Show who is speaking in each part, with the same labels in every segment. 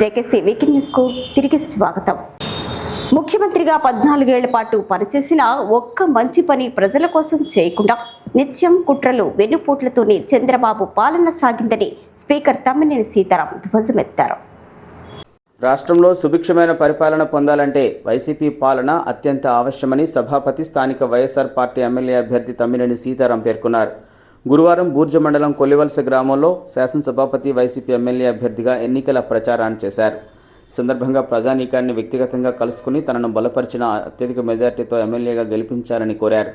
Speaker 1: JKC weekend న్యూస్కు తిరిగి స్వాగతం. ముఖ్యమంత్రిగా పద్నాలుగేళ్ళ పాటు పనిచేసిన ఒక్క మంచి పని ప్రజల కోసం చేయకుండా నిత్యం కుట్రలు వెన్నుపోట్లతోనే చంద్రబాబు పాలన సాగిందని స్పీకర్ తమ్మినేని సీతారాం ధ్వజమెత్తారు.
Speaker 2: రాష్ట్రంలో సుభిక్షమైన పరిపాలన పొందాలంటే వైసీపీ పాలన అత్యంత అవశ్యమని సభాపతి స్థానిక వైఎస్ఆర్ పార్టీ ఎమ్మెల్యే అభ్యర్థి తమ్మినేని సీతారాం పేర్కొన్నారు. గురువారం బూర్జ మండలం కొల్లివలస గ్రామంలో శాసనసభాపతి వైసీపీ ఎమ్మెల్యే అభ్యర్థిగా ఎన్నికల ప్రచారాన్ని చేశారు. సందర్భంగా ప్రజానీకాన్ని వ్యక్తిగతంగా కలుసుకుని తనను బలపరిచిన అత్యధిక మెజార్టీతో ఎమ్మెల్యేగా గెలిపించాలని కోరారు.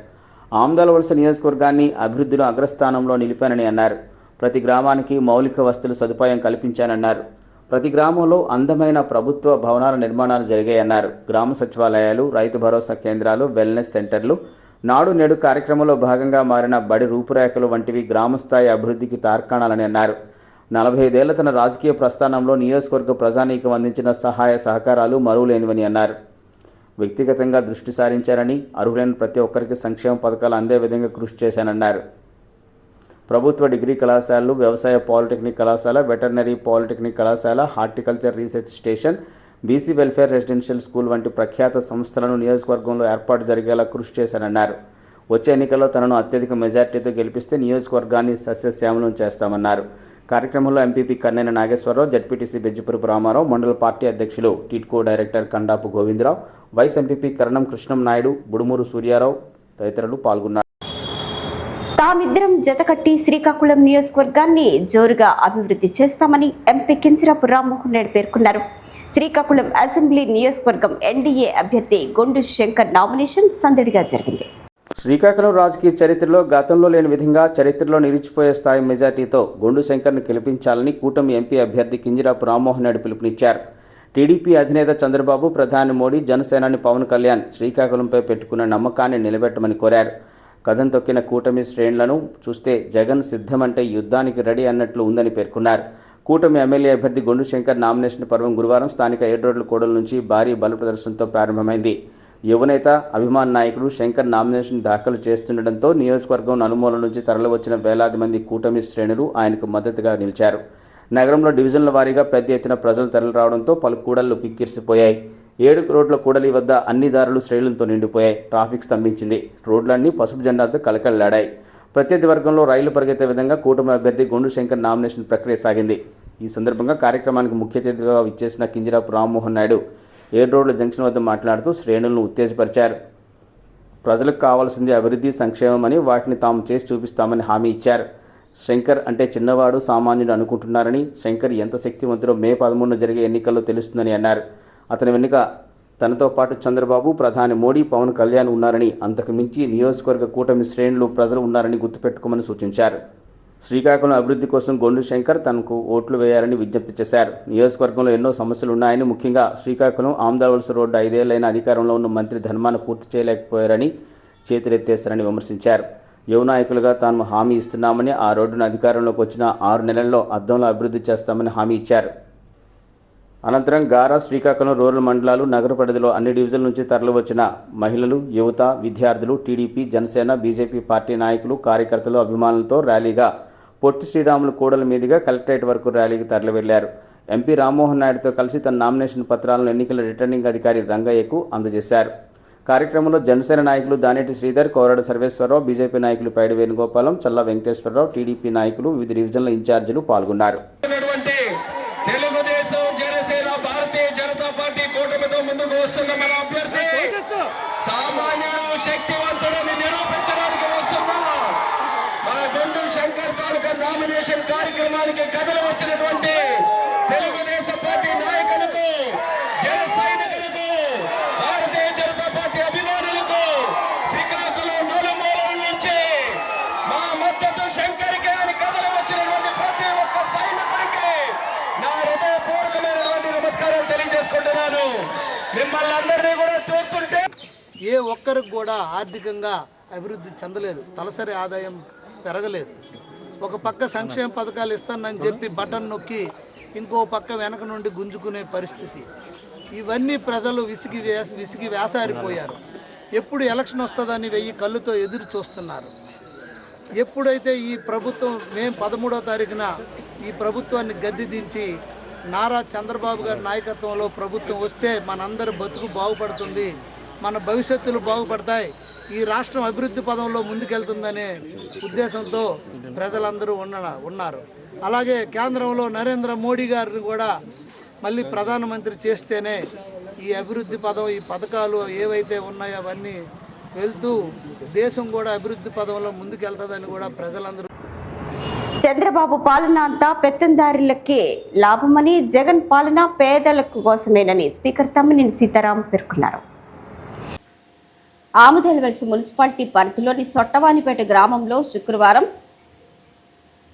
Speaker 2: ఆమ్దాల వలస నియోజకవర్గాన్ని అభివృద్ధిలో అగ్రస్థానంలో నిలిపానని అన్నారు. ప్రతి గ్రామానికి మౌలిక వసతుల సదుపాయం కల్పించానన్నారు. ప్రతి గ్రామంలో అందమైన ప్రభుత్వ భవనాల నిర్మాణాలు జరిగాయన్నారు. గ్రామ సచివాలయాలు రైతు భరోసా కేంద్రాలు వెల్నెస్ సెంటర్లు నాడు నేడు కార్యక్రమంలో భాగంగా మారిన బడి రూపురేఖలు వంటివి గ్రామస్థాయి అభివృద్ధికి తార్కాణాలని అన్నారు. నలభై ఐదేళ్ళ తన రాజకీయ ప్రస్థానంలో నియోజకవర్గ ప్రజానీకం అందించిన సహాయ సహకారాలు మరువులేనివని అన్నారు. వ్యక్తిగతంగా దృష్టి సారించారని అర్హులైన ప్రతి ఒక్కరికి సంక్షేమ పథకాలు అందే విధంగా కృషి చేశానన్నారు. ప్రభుత్వ డిగ్రీ కళాశాలలు వ్యవసాయ పాలిటెక్నిక్ కళాశాల వెటర్నరీ పాలిటెక్నిక్ కళాశాల horticulture research station BC welfare residential school వంటి ప్రఖ్యాత సంస్థలను నియోజకవర్గంలో ఏర్పాటు జరిగేలా కృషి చేశానన్నారు. వచ్చే ఎన్నికల్లో తనను అత్యధిక మెజార్టీతో గెలిపిస్తే నియోజకవర్గాన్ని సస్యశ్యామలం చేస్తామన్నారు. కార్యక్రమంలో ఎంపీపీ కన్నెన నాగేశ్వరరావు జడ్పీటీసీ బెజ్జిపురపు రామారావు మండల పార్టీ అధ్యక్షులు TIDCO director Kandapu Govindarao vice MPP Karanam Krishnam Naidu Budumuru Suryarao తదితరులు పాల్గొన్నారు.
Speaker 1: తామిద్దరం జతకట్టి శ్రీకాకుళం నియోజకవర్గాన్ని జోరుగా అభివృద్ధి చేస్తామని ఎంపీ కించరాపు రామ్మోహన్ రెడ్డి పేర్కొన్నారు. శ్రీకాకుళం అసెంబ్లీ నియోజకవర్గం ఎన్డీఏ అభ్యర్థి గొండు శంకర్ నామినేషన్ సందడిగా జరిగింది.
Speaker 2: శ్రీకాకుళం రాజకీయ చరిత్రలో గతంలో లేని విధంగా చరిత్రలో నిలిచిపోయే స్థాయి మెజార్టీతో గొండు శంకర్ను గెలిపించాలని కూటమి ఎంపీ అభ్యర్థి కింజరాపు రామ్మోహన్ రెడ్డి పిలుపునిచ్చారు. టీడీపీ అధినేత చంద్రబాబు ప్రధాని మోడీ జనసేనాని పవన్ కళ్యాణ్ శ్రీకాకుళంపై పెట్టుకున్న నమ్మకాన్ని నిలబెట్టమని కోరారు. కథం తొక్కిన కూటమి శ్రేణులను చూస్తే జగన్ సిద్ధమంటే యుద్ధానికి రెడీ అన్నట్లు ఉందని పేర్కొన్నారు. కూటమి ఎమ్మెల్యే అభ్యర్థి గొండు శంకర్ నామినేషన్ పర్వం గురువారం స్థానిక ఏడ్రోడ్ల కూడల నుంచి భారీ బల ప్రదర్శనతో ప్రారంభమైంది. యువనేత అభిమాన్ నాయకుడు శంకర్ నామినేషన్ దాఖలు చేస్తుండటంతో నియోజకవర్గం నలుమూల నుంచి తరలివచ్చిన వేలాది మంది కూటమి శ్రేణులు ఆయనకు మద్దతుగా నిలిచారు. నగరంలో డివిజన్ల వారీగా పెద్ద ఎత్తున ప్రజలు తరలిరావడంతో పలు కూడళ్ళు కిక్కిరిసిపోయాయి. ఏడు రోడ్ల కూడలి వద్ద అన్ని దారులు శ్రేణులతో నిండిపోయాయి. ట్రాఫిక్ స్తంభించింది. రోడ్లన్నీ పసుపు జెండాలతో కలకల్లాడాయి ప్రత్యర్థి వర్గంలో రైలు పరిగెత్తే విధంగా కూటమి అభ్యర్థి గొండు శంకర్ నామినేషన్ ప్రక్రియ సాగింది. ఈ సందర్భంగా కార్యక్రమానికి ముఖ్య అతిథిగా ఇచ్చేసిన కింజరాపు రామ్మోహన్ నాయుడు ఏడు రోడ్ల జంక్షన్ వద్ద మాట్లాడుతూ శ్రేణులను ఉత్తేజపరిచారు. ప్రజలకు కావాల్సింది అభివృద్ధి సంక్షేమమని వాటిని తాము చేసి చూపిస్తామని హామీ ఇచ్చారు. శంకర్ అంటే చిన్నవాడు సామాన్యుడు అనుకుంటున్నారని శంకర్ ఎంత శక్తివంతుడో మే పదమూడున జరిగే ఎన్నికల్లో తెలుస్తుందని అన్నారు. అతని వెనుక తనతో పాటు చంద్రబాబు ప్రధాని మోడీ పవన్ కళ్యాణ్ ఉన్నారని అంతకుమించి నియోజకవర్గ కూటమి శ్రేణులు ప్రజలు ఉన్నారని గుర్తుపెట్టుకోమని సూచించారు. శ్రీకాకుళం అభివృద్ధి కోసం గొండు శంకర్ తనకు ఓట్లు వేయాలని విజ్ఞప్తి చేశారు. నియోజకవర్గంలో ఎన్నో సమస్యలు ఉన్నాయని ముఖ్యంగా శ్రీకాకుళం ఆమ్దావలస రోడ్డు ఐదేళ్ళైన అధికారంలో ఉన్న మంత్రి ధర్మాన పూర్తి చేయలేకపోయారని చేతులెత్తేశారని విమర్శించారు. యువనాయకులుగా తాను తాము హామీ ఇస్తున్నామని ఆ రోడ్డును అధికారంలోకి వచ్చిన ఆరు నెలల్లో అద్దంలో అభివృద్ధి చేస్తామని హామీ ఇచ్చారు. అనంతరం గారా శ్రీకాకుళం రూరల్ మండలాలు నగర పరిధిలో అన్ని డివిజన్ల నుంచి తరలివచ్చిన మహిళలు యువత విద్యార్థులు టీడీపీ జనసేన బీజేపీ పార్టీ నాయకులు కార్యకర్తలు అభిమానులతో ర్యాలీగా పొట్టి శ్రీరాములు కూడల మీదుగా కలెక్టరేట్ వరకు ర్యాలీకి తరలివెళ్ళారు. ఎంపీ రామ్మోహన్ నాయుడుతో కలిసి తన నామినేషన్ పత్రాలను ఎన్నికల రిటర్నింగ్ అధికారి రంగయ్యకు అందజేశారు. కార్యక్రమంలో జనసేన నాయకులు దానేటి శ్రీధర్ కోరడ సర్వేశ్వరరావు బీజేపీ నాయకులు పైడి వేణుగోపాలం చల్ల వెంకటేశ్వరరావు టీడీపీ నాయకులు వివిధ డివిజన్ల ఇన్ఛార్జీలు పాల్గొన్నారు.
Speaker 3: మిమ్మల్ని అందరినీ కూడా చూస్తుంటే
Speaker 4: ఏ ఒక్కరికి కూడా ఆర్థికంగా అభివృద్ధి చెందలేదు. తలసరి ఆదాయం పెరగలేదు. ఒక పక్క సంక్షేమ పథకాలు ఇస్తానని చెప్పి బటన్ నొక్కి ఇంకో పక్క వెనక నుండి గుంజుకునే పరిస్థితి. ఇవన్నీ ప్రజలు విసిగి వేసి విసిగి వేసారిపోయారు. ఎప్పుడు ఎలక్షన్ వస్తుందని వెయ్యి కళ్ళుతో ఎదురు చూస్తున్నారు. ఎప్పుడైతే ఈ ప్రభుత్వం మే పదమూడో తారీఖున ఈ ప్రభుత్వాన్ని గద్దె దించి నారా చంద్రబాబు గారి నాయకత్వంలో ప్రభుత్వం వస్తే మనందరి బతుకు బాగుపడుతుంది మన భవిష్యత్తులు బాగుపడతాయి. ఈ రాష్ట్రం అభివృద్ధి పదంలో ముందుకెళ్తుందనే ఉద్దేశంతో ప్రజలందరూ ఉన్న ఉన్నారు. అలాగే కేంద్రంలో నరేంద్ర మోడీ గారిని కూడా మళ్ళీ ప్రధానమంత్రి చేస్తేనే ఈ అభివృద్ధి పదం ఈ పథకాలు ఏవైతే ఉన్నాయో అవన్నీ వెళ్తూ దేశం కూడా అభివృద్ధి పదంలో ముందుకెళ్తుందని కూడా ప్రజలందరూ
Speaker 1: చంద్రబాబు పాలన అంతా పెత్తందారులకే లాభమని జగన్ పాలన పేదలకు కోసమేనని స్పీకర్ తమ్మినేని సీతారాం పేర్కొన్నారు. ఆముదలవలసి మున్సిపాలిటీ పరిధిలోని సొట్టవానిపేట గ్రామంలో శుక్రవారం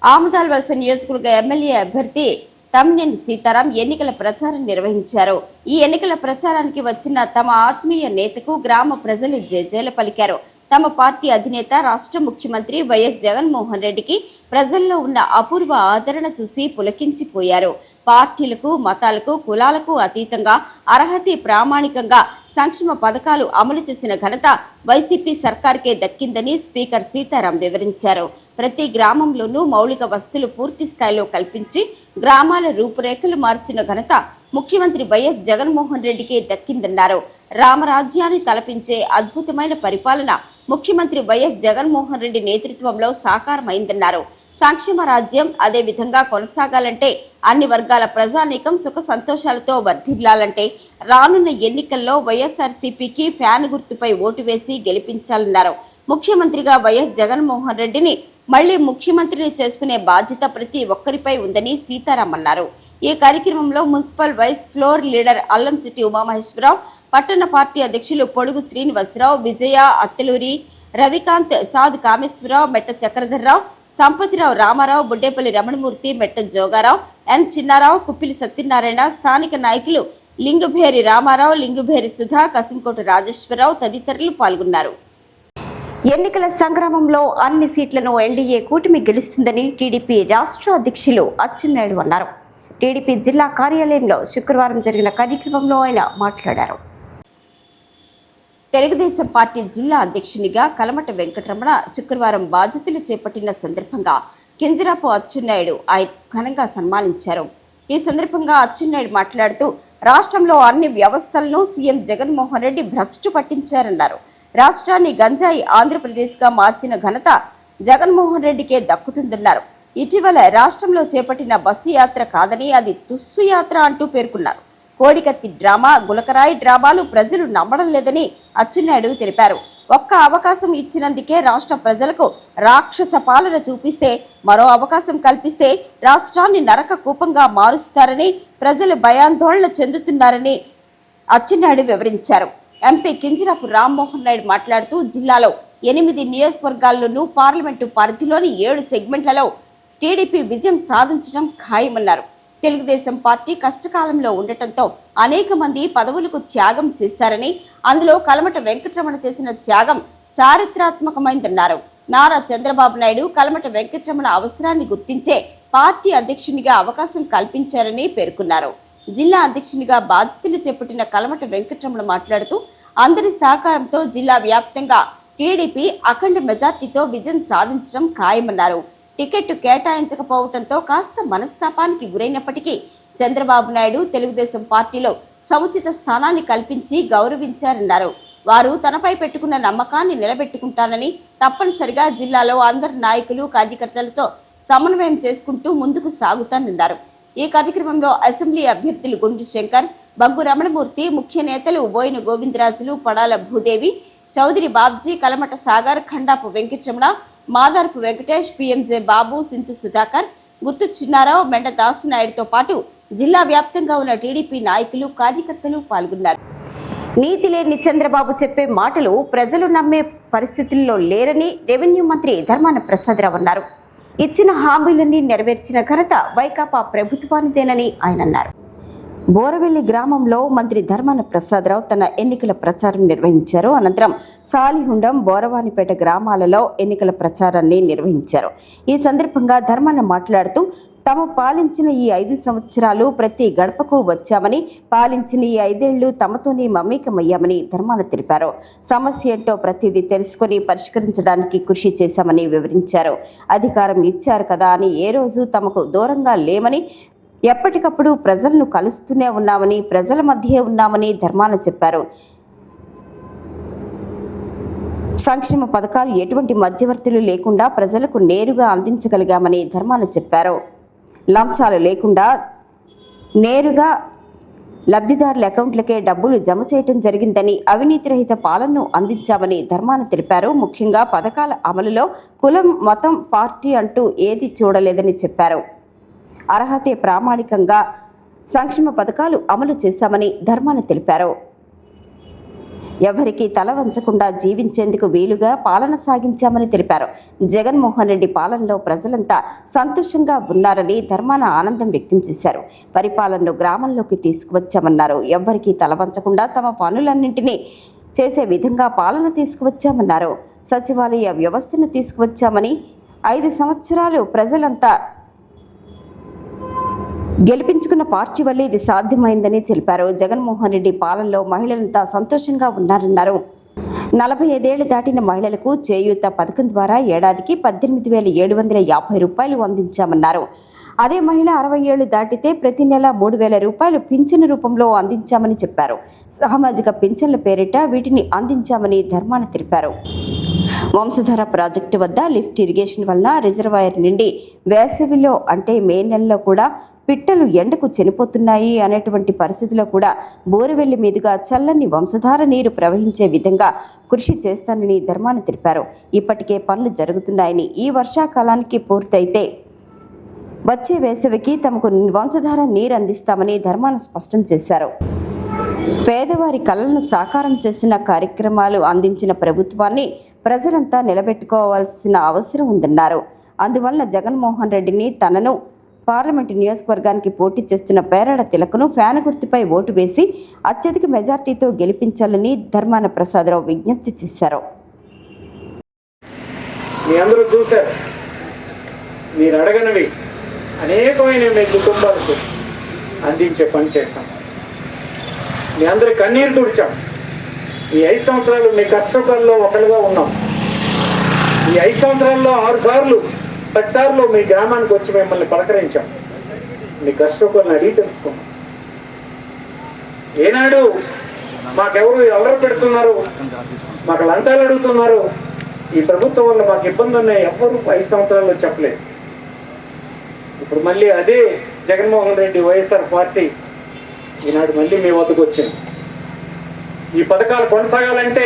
Speaker 1: ఆముదాలవలస నియోజకవర్గ ఎమ్మెల్యే అభ్యర్థి తమ్మినేని సీతారాం ఎన్నికల ప్రచారం నిర్వహించారు. ఈ ఎన్నికల ప్రచారానికి వచ్చిన తమ ఆత్మీయ నేతకు గ్రామ ప్రజలు జేజేల పలికారు. తమ పార్టీ అధినేత రాష్ట్ర ముఖ్యమంత్రి వైఎస్ జగన్మోహన్ రెడ్డికి ప్రజల్లో ఉన్న అపూర్వ ఆదరణ చూసి పులకించిపోయారు. పార్టీలకు మతాలకు కులాలకు అతీతంగా అర్హతి ప్రామాణికంగా సంక్షేమ పథకాలు అమలు చేసిన ఘనత వైసీపీ సర్కార్కే దక్కిందని స్పీకర్ సీతారాం వివరించారు. ప్రతి గ్రామంలోనూ మౌలిక వసతులు పూర్తి స్థాయిలో కల్పించి గ్రామాల రూపురేఖలు మార్చిన ఘనత ముఖ్యమంత్రి వైఎస్ జగన్మోహన్ రెడ్డికే దక్కిందన్నారు. రామరాజ్యాన్ని తలపించే అద్భుతమైన పరిపాలన ముఖ్యమంత్రి వైఎస్ జగన్మోహన్ రెడ్డి నేతృత్వంలో సాకారమైందన్నారు. సంక్షేమ రాజ్యం అదే విధంగా కొనసాగాలంటే అన్ని వర్గాల ప్రజానీకం సుఖ సంతోషాలతో వర్ధిల్లాలంటే రానున్న ఎన్నికల్లో వైఎస్ఆర్సీపీకి ఫ్యాన్ గుర్తుపై ఓటు వేసి గెలిపించాలన్నారు. ముఖ్యమంత్రిగా వైఎస్ జగన్మోహన్ రెడ్డిని మళ్ళీ ముఖ్యమంత్రిని చేసుకునే బాధ్యత ప్రతి ఒక్కరిపై ఉందని సీతారాం అన్నారు. ఈ కార్యక్రమంలో municipal vice floor leader Allam city Umamaheswararao పట్టణ పార్టీ అధ్యక్షులు పొడుగు శ్రీనివాసరావు విజయ అత్తలూరి రవికాంత్ సాద్ కామేశ్వరరావు మెట్ట చక్రధర్రావు సంపతిరావు రామారావు బుడ్డేపల్లి రమణమూర్తి మెట్ట జోగారావు ఎన్ చిన్నారావు కుప్పిలి సత్యనారాయణ స్థానిక నాయకులు లింగుభేరి రామారావు లింగుభేరి సుధా కసింకోట రాజేశ్వరరావు తదితరులు పాల్గొన్నారు. ఎన్నికల సంగ్రామంలో అన్ని సీట్లను ఎన్డీఏ కూటమి గెలుస్తుందని టీడీపీ రాష్ట్ర అధ్యక్షులు అచ్చెన్నాయుడు అన్నారు. టీడీపీ జిల్లా కార్యాలయంలో శుక్రవారం జరిగిన కార్యక్రమంలో ఆయన మాట్లాడారు. తెలుగుదేశం పార్టీ జిల్లా అధ్యక్షునిగా కలమట వెంకటరమణ శుక్రవారం బాధ్యతలు చేపట్టిన సందర్భంగా కింజరాపు అచ్చెన్నాయుడు ఆయన ఘనంగా సన్మానించారు. ఈ సందర్భంగా అచ్చెన్నాయుడు మాట్లాడుతూ రాష్ట్రంలో అన్ని వ్యవస్థలను సీఎం జగన్మోహన్ రెడ్డి భ్రష్టు పట్టించారన్నారు. రాష్ట్రాన్ని గంజాయి ఆంధ్రప్రదేశ్గా మార్చిన ఘనత జగన్మోహన్ రెడ్డికే దక్కుతుందన్నారు. ఇటీవల రాష్ట్రంలో చేపట్టిన బస్సు యాత్ర కాదని అది తుస్సు యాత్ర అంటూ పేర్కొన్నారు. కోడికత్తి డ్రామా గులకరాయి డ్రామాలు ప్రజలు నమ్మడం లేదని అచ్చెన్నాయుడు తెలిపారు. ఒక్క అవకాశం ఇచ్చినందుకే రాష్ట్ర ప్రజలకు రాక్షస పాలన చూపిస్తే మరో అవకాశం కల్పిస్తే రాష్ట్రాన్ని నరక కూపంగా మారుస్తారని ప్రజలు భయాందోళన చెందుతున్నారని అచ్చెన్నాయుడు వివరించారు. ఎంపీ కింజరాపు రామ్మోహన్ నాయుడు మాట్లాడుతూ జిల్లాలో ఎనిమిది నియోజకవర్గాల్లోనూ పార్లమెంటు పరిధిలోని ఏడు సెగ్మెంట్లలో టీడీపీ విజయం సాధించడం ఖాయమన్నారు. తెలుగుదేశం పార్టీ కష్టకాలంలో ఉండటంతో అనేక మంది పదవులకు త్యాగం చేశారని అందులో కలమట వెంకటరమణ చేసిన త్యాగం చారిత్రాత్మకమైందన్నారు. నారా చంద్రబాబు నాయుడు కలమట వెంకటరమణ అవసరాన్ని గుర్తించే పార్టీ అధ్యక్షునిగా అవకాశం కల్పించారని పేర్కొన్నారు. జిల్లా అధ్యక్షునిగా బాధ్యతలు చేపట్టిన కలమట వెంకటరమణ మాట్లాడుతూ అందరి సహకారంతో జిల్లా వ్యాప్తంగా టీడీపీ అఖండ మెజార్టీతో విజయం సాధించడం ఖాయమన్నారు. టికెట్ కేటాయించకపోవడంతో కాస్త మనస్తాపానికి గురైనప్పటికీ చంద్రబాబు నాయుడు తెలుగుదేశం పార్టీలో సముచిత స్థానాన్ని కల్పించి గౌరవించారన్నారు. వారు తనపై పెట్టుకున్న నమ్మకాన్ని నిలబెట్టుకుంటానని తప్పనిసరిగా జిల్లాలో అందరు నాయకులు కార్యకర్తలతో సమన్వయం చేసుకుంటూ ముందుకు సాగుతానన్నారు. ఈ కార్యక్రమంలో అసెంబ్లీ అభ్యర్థులు గుండు శంకర్ బగ్గు రమణమూర్తి ముఖ్య నేతలు బోయిన గోవిందరాజులు పడాల భూదేవి చౌదరి బాబ్జీ కలమట సాగర్ ఖండాపు వెంకటరమణ మాదారపు వెంకటేష్ పిఎంజే బాబు సింతు సుధాకర్ గుత్తు చిన్నారావు మెండ దాసునాయుడుతో పాటు జిల్లా వ్యాప్తంగా ఉన్న టీడీపీ నాయకులు కార్యకర్తలు పాల్గొన్నారు. నీతి లేని చంద్రబాబు చెప్పే మాటలు ప్రజలు నమ్మే పరిస్థితుల్లో లేరని రెవెన్యూ మంత్రి ధర్మాన ప్రసాదరావు అన్నారు. ఇచ్చిన హామీలన్నీ నెరవేర్చిన ఘనత వైకాపా ప్రభుత్వానిదేనని ఆయన అన్నారు. బోరవెల్లి గ్రామంలో మంత్రి ధర్మాన ప్రసాదరావు తన ఎన్నికల ప్రచారం నిర్వహించారు. అనంతరం సాలిహుండం బోరవానిపేట గ్రామాలలో ఎన్నికల ప్రచారాన్ని నిర్వహించారు. ఈ సందర్భంగా ధర్మాన మాట్లాడుతూ తాము పాలించిన ఈ ఐదు సంవత్సరాలు ప్రతి గడపకు వచ్చామని పాలించిన ఈ ఐదేళ్ళు తమతోనే మమేకమయ్యామని ధర్మాన తెలిపారు. సమస్య ఏంటో ప్రతిదీ తెలుసుకొని పరిష్కరించడానికి కృషి చేశామని వివరించారు. అధికారం ఇచ్చారు కదా అని ఏ రోజు తమకు దూరంగా లేమని ఎప్పటికప్పుడు ప్రజలను కలుస్తూనే ఉన్నామని ప్రజల మధ్యే ఉన్నామని ధర్మాన చెప్పారు. సంక్షేమ పథకాలు ఎటువంటి మధ్యవర్తులు లేకుండా ప్రజలకు నేరుగా అందించగలిగామని ధర్మాన చెప్పారు. లంచాలు లేకుండా నేరుగా లబ్ధిదారుల అకౌంట్లకే డబ్బులు జమ చేయటం జరిగిందని అవినీతి రహిత పాలనను అందించామని ధర్మాన తెలిపారు. ముఖ్యంగా పథకాల అమలులో కులం మతం పార్టీ అంటూ ఏది చూడలేదని చెప్పారు. అర్హతే ప్రామాణికంగా సంక్షేమ పథకాలు అమలు చేశామని ధర్మాన తెలిపారు. ఎవరికీ తల వంచకుండా జీవించేందుకు వీలుగా పాలన సాగించామని తెలిపారు. జగన్మోహన్ రెడ్డి పాలనలో ప్రజలంతా సంతోషంగా ఉన్నారని ధర్మాన ఆనందం వ్యక్తం చేశారు. పరిపాలనను గ్రామంలోకి తీసుకువచ్చామన్నారు. ఎవ్వరికీ తల వంచకుండా తమ పనులన్నింటినీ చేసే విధంగా పాలన తీసుకువచ్చామన్నారు. సచివాలయ వ్యవస్థను తీసుకువచ్చామని ఐదు సంవత్సరాలు ప్రజలంతా గెలిపించుకున్న పార్టీ వల్లే ఇది సాధ్యమైందని తెలిపారు. జగన్మోహన్ రెడ్డి పాలనలో మహిళలంతా సంతోషంగా ఉన్నారన్నారు. నలభై ఐదేళ్ళు దాటిన మహిళలకు చేయూత పథకం ద్వారా ఏడాదికి పద్దెనిమిది వేల ఏడు వందల యాభై రూపాయలు అందించామన్నారు. అదే మహిళ అరవై ఏళ్ళు దాటితే ప్రతి నెల మూడు వేల రూపాయలు పింఛను రూపంలో అందించామని చెప్పారు. సామాజిక పింఛన్ల పేరిట వీటిని అందించామని ధర్మాన తెలిపారు. వంశధార ప్రాజెక్టు వద్ద లిఫ్ట్ ఇరిగేషన్ వల్ల రిజర్వాయర్ నుండి వేసవిలో అంటే మే నెలలో కూడా పిట్టలు ఎండకు చనిపోతున్నాయి అనేటువంటి పరిస్థితిలో కూడా బోరువెల్లి మీదుగా చల్లని వంశధార నీరు ప్రవహించే విధంగా కృషి చేస్తానని ధర్మాన తెలిపారు. ఇప్పటికే పనులు జరుగుతున్నాయని ఈ వర్షాకాలానికి పూర్తయితే వచ్చే వేసవికి తమకు వంశధార నీరు అందిస్తామని ధర్మాన స్పష్టం చేశారు. పేదవారి కళలను సాకారం చేసిన కార్యక్రమాలు అందించిన ప్రభుత్వాన్ని ప్రజలంతా నిలబెట్టుకోవాల్సిన అవసరం ఉందన్నారు. అందువల్ల జగన్మోహన్ రెడ్డిని తనను పార్లమెంటు నియోజకవర్గానికి పోటీ చేస్తున్న పేరాడ తిలకను ఫ్యాన్ గుర్తుపై ఓటు వేసి అత్యధిక మెజార్టీతో గెలిపించాలని ధర్మాన ప్రసాదరావు విజ్ఞప్తి చేశారు.
Speaker 5: మీ అందరూ చూశారు. మీరు అడగనివి. అనేకమైన మీ కుటుంబాలకు అందించే పని చేశాం. మీ అందరి కన్నీరు తుడిచాం. ఈ ఐదు సంవత్సరాలు మీ కష్టకాల్లో ఒకరిగా ఉన్నాం. ఈ ఐదు సంవత్సరాల్లో ఆరు సార్లు పది సార్లు మీ గ్రామానికి వచ్చి మిమ్మల్ని పలకరించాం. మీ కష్టకాలను అడిగి తెలుసుకున్నాం. ఏనాడు మాకెవరు ఎవరు పెడుతున్నారు? మాకు లంచాలు అడుగుతున్నారు. ఈ ప్రభుత్వం వల్ల మాకు ఇబ్బంది ఉన్నాయి. ఎవరు ఐదు సంవత్సరాల్లో చెప్పలేదు. ఇప్పుడు మళ్ళీ అదే జగన్మోహన్ రెడ్డి వైఎస్ఆర్ పార్టీ ఈనాడు మళ్ళీ మీ వద్దకు వచ్చింది. ఈ పథకాలు కొనసాగాలంటే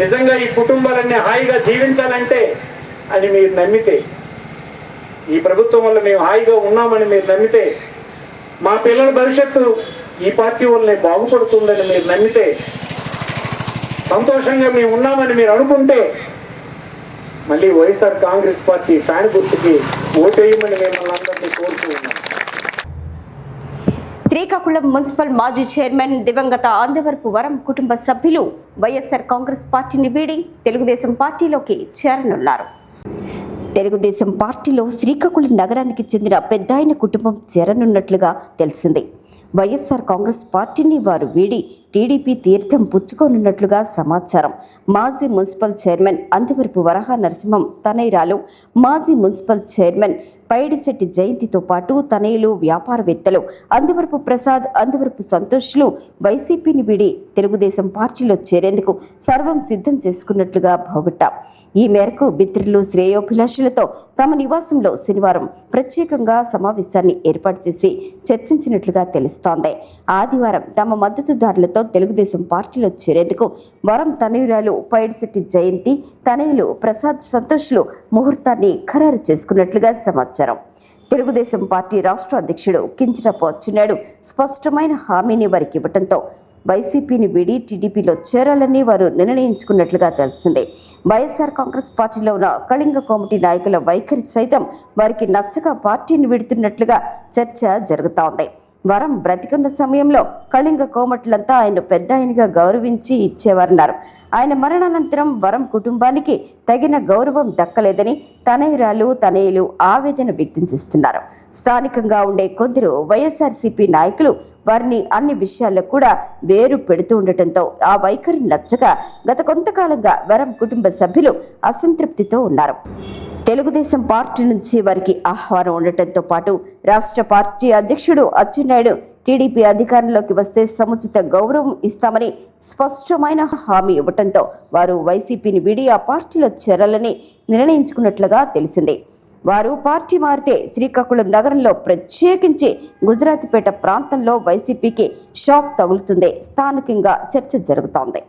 Speaker 5: నిజంగా ఈ కుటుంబాలన్నీ హాయిగా జీవించాలంటే అని మీరు నమ్మితే ఈ ప్రభుత్వం వల్ల మేము హాయిగా ఉన్నామని మీరు నమ్మితే మా పిల్లల భవిష్యత్తు ఈ పార్టీ వల్లనే బాగుపడుతుందని మీరు నమ్మితే సంతోషంగా మేము ఉన్నామని మీరు అనుకుంటే మళ్ళీ వైఎస్ఆర్ కాంగ్రెస్ పార్టీ ఫ్యాన్ గుర్తుకి ఓటేయమని మిమ్మల్ని అందరినీ కోరుతూ ఉన్నాం.
Speaker 1: శ్రీకాకుళం మున్సిపల్ మాజీ చైర్మన్ దివంగత ఆందవరపు వరం కుటుంబ సభ్యులు వైఎస్ఆర్ కాంగ్రెస్ పార్టీని వీడి తెలుగుదేశం పార్టీలోకి చేరనున్నారు. తెలుగుదేశం పార్టీలో శ్రీకాకుళం నగరానికి చెందిన పెద్దాయన కుటుంబం చేరనున్నట్లుగా తెలిసింది. వైఎస్ఆర్ కాంగ్రెస్ పార్టీని వారు వీడి టీడీపీ తీర్థం పుచ్చుకోనున్నట్లుగా సమాచారం. మాజీ మున్సిపల్ చైర్మన్ అందవరపు వరహ నరసింహం తనైరాలు మాజీ మున్సిపల్ చైర్మన్ పైడిశెట్టి జయంతితో పాటు తనయులు వ్యాపారవేత్తలు అందవరపు ప్రసాద్ అందవరపు సంతోష్లు వైసీపీని వీడి తెలుగుదేశం పార్టీలో చేరేందుకు సర్వం సిద్ధం చేసుకున్నట్లుగా భోగట్ట ఈ మేరకు మిత్రులు శ్రేయోభిలాషులతో తమ నివాసంలో శనివారం ప్రత్యేకంగా సమావేశాన్ని ఏర్పాటు చేసి చర్చించినట్లుగా తెలుస్తోంది. ఆదివారం తమ మద్దతుదారులతో తెలుగుదేశం పార్టీలో చేరేందుకు వరం తనయురాలు పైడిశెట్టి జయంతి తనయులు ప్రసాద్ సంతోష్లు ముహూర్తాన్ని ఖరారు చేసుకున్నట్లుగా సమాచారం. తెలుగుదేశం పార్టీ రాష్ట్ర అధ్యక్షుడు కించరపు అచ్చెన్నాయుడు స్పష్టమైన హామీని వారికి ఇవ్వడంతో వైసీపీని వీడి టీడీపీలో చేరాలని వారు నిర్ణయించుకున్నట్లుగా తెలిసింది. వైఎస్ఆర్ కాంగ్రెస్ పార్టీలో ఉన్న కళింగ కమిటీ నాయకుల వైఖరి సైతం వారికి నచ్చక పార్టీని విడుతున్నట్లుగా చర్చ జరుగుతోంది. వరం బ్రతికున్న సమయంలో కళింగ కోమట్లంతా ఆయన పెద్ద ఆయనగా గౌరవించి ఇచ్చేవారన్నారు. ఆయన మరణానంతరం వరం కుటుంబానికి తగిన గౌరవం దక్కలేదని తనయురాలు తనయులు ఆవేదన వ్యక్తం చేస్తున్నారు. స్థానికంగా ఉండే కొందరు వైఎస్ఆర్సీపీ నాయకులు వారిని అన్ని విషయాల్లో కూడా వేరు పెడుతూ ఉండటంతో ఆ వైఖరి నచ్చక గత కొంతకాలంగా వరం కుటుంబ సభ్యులు అసంతృప్తితో ఉన్నారు. తెలుగుదేశం పార్టీ నుంచి వారికి ఆహ్వానం ఉండటంతో పాటు రాష్ట్ర పార్టీ అధ్యక్షుడు అచ్చెన్నాయుడు టీడీపీ అధికారంలోకి వస్తే సముచిత గౌరవం ఇస్తామని స్పష్టమైన హామీ ఇవ్వటంతో వారు వైసీపీని విడి ఆ పార్టీలో చేరాలని నిర్ణయించుకున్నట్లుగా తెలిసింది. వారు పార్టీ మారితే శ్రీకాకుళం నగరంలో ప్రత్యేకించి గుజరాత్పేట ప్రాంతంలో వైసీపీకి షాక్ తగులుతుంది. స్థానికంగా చర్చ జరుగుతోంది.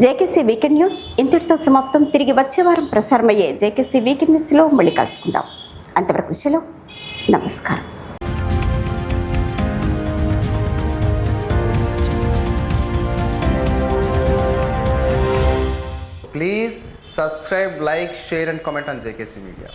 Speaker 1: జేకేసీ వీకెండ్ న్యూస్ ఇంతటితో సమాప్తం. తిరిగి వచ్చే వారం ప్రసారమయ్యే జేకేసీ వీకెండ్ న్యూస్లో మళ్ళీ కలుసుకుందాం. అంతవరకు సెలవు. నమస్కారం.
Speaker 6: Please subscribe like share and comment on JKC media